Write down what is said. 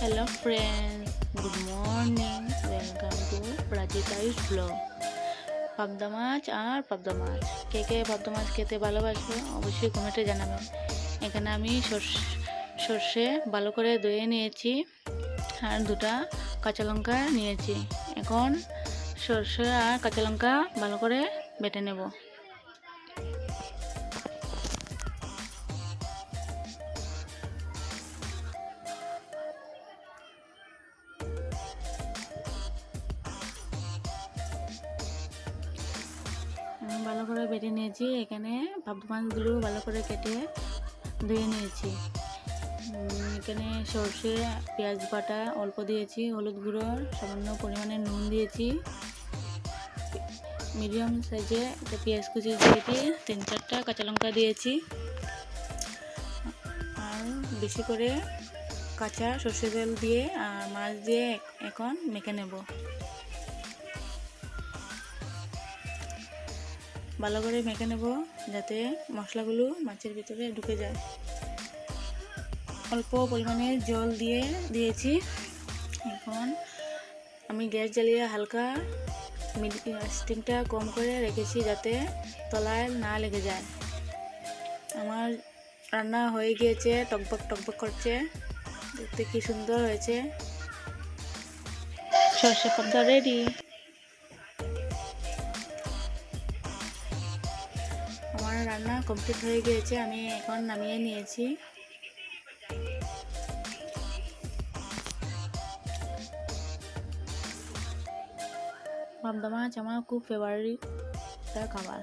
Hello friends good morning welcome to প্রাচিতাইস blog পাবদা মাছ আর পাবদা মাছ কে কে পাবদা মাছ খেতে ভালোবাসো, অবশ্যই কমেন্টে জানাবেন এখানে আমি সর্ষে ভালো করে ধুয়ে নিয়েছি আর দুটা কাঁচা লঙ্কা নিয়েছি। এখন সর্ষে আর কাঁচা লঙ্কা ভালো করে বেটে নেব। করে বেটে নিয়েছি। এখানে পাবদা মাছগুলো ভালো করে কেটে ধুয়ে নিয়েছি। এখানে সর্ষে, পেঁয়াজ বাটা অল্প দিয়েছি, হলুদ গুঁড়ো, সামান্য পরিমাণে নুন দিয়েছি। মিডিয়াম সাইজে একটা পেঁয়াজ কুচি দিয়েছি তিন চারটা কাঁচা লঙ্কা দিয়েছি। আর বেশি করে কাঁচা সর্ষে তেল দিয়ে আর মাছ দিয়ে এখন মেখে নেব। ভালো করে মেখে নেব যাতে মশলাগুলো মাছের ভিতরে ঢুকে যায়। অল্প পরিমাণে জল দিয়ে দিয়েছি। এখন আমি গ্যাস জ্বালিয়ে হালকা স্টিমটা কম করে রেখেছি যাতে তলায় না লেগে যায়। আমার রান্না হয়ে গিয়েছে, টকবক টকবক করছে। দেখতে কি সুন্দর হয়েছে। সর্ষে পদ্মা রেডি আমার রান্না কমপ্লিট হয়ে গিয়েছে, আমি এখন নামিয়ে নিয়েছি। পাবদা মাছ আমার খুব ফেভারিট একটা খাবার।